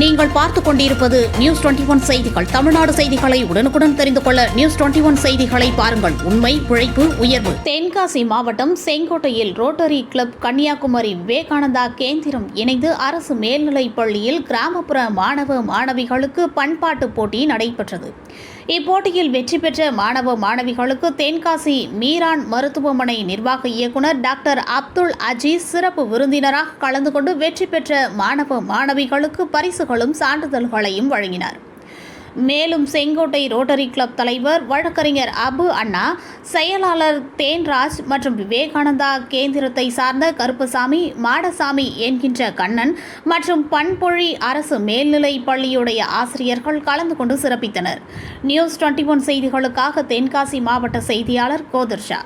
நீங்கள் பார்த்துக் கொண்டிருப்பது நியூஸ் டுவெண்டி ஒன் செய்திகள். தமிழ்நாடு செய்திகளை உடனுக்குடன் தெரிந்து கொள்ள நியூஸ் டுவெண்டி ஒன் செய்திகளை பாருங்கள். உண்மை உழைப்பு உயர்வு. தென்காசி மாவட்டம் செங்கோட்டையில் ரோட்டரி கிளப் கன்னியாகுமரி விவேகானந்தா கேந்திரம் இணைந்து அரசு மேல்நிலைப் பள்ளியில் கிராமப்புற மாணவ மாணவிகளுக்கு பண்பாட்டு போட்டி நடைபெற்றது. இப்போட்டியில் வெற்றி பெற்ற மாணவ மாணவிகளுக்கு தென்காசி மீரான் மருத்துவமனை நிர்வாக இயக்குனர் டாக்டர் அப்துல் அஜீஸ் சிறப்பு விருந்தினராக கலந்து கொண்டு வெற்றி பெற்ற மாணவ மாணவிகளுக்கு பரிசு பரிசுகளும் சான்றிதழ்களையும் வழங்கினார். மேலும் செங்கோட்டை ரோட்டரி கிளப் தலைவர் வழக்கறிஞர் அபு அண்ணா செயலாளர் தேன்ராஜ் மற்றும் விவேகானந்தா கேந்திரத்தை சார்ந்த கருப்பசாமி மாடசாமி என்கின்ற கண்ணன் மற்றும் பண்பொழி அரசு மேல்நிலைப் பள்ளியுடைய ஆசிரியர்கள் கலந்து கொண்டு சிறப்பித்தனர். நியூஸ் டுவெண்ட்டி ஒன் செய்திகளுக்காக தென்காசி மாவட்ட செய்தியாளர் கோதர்ஷா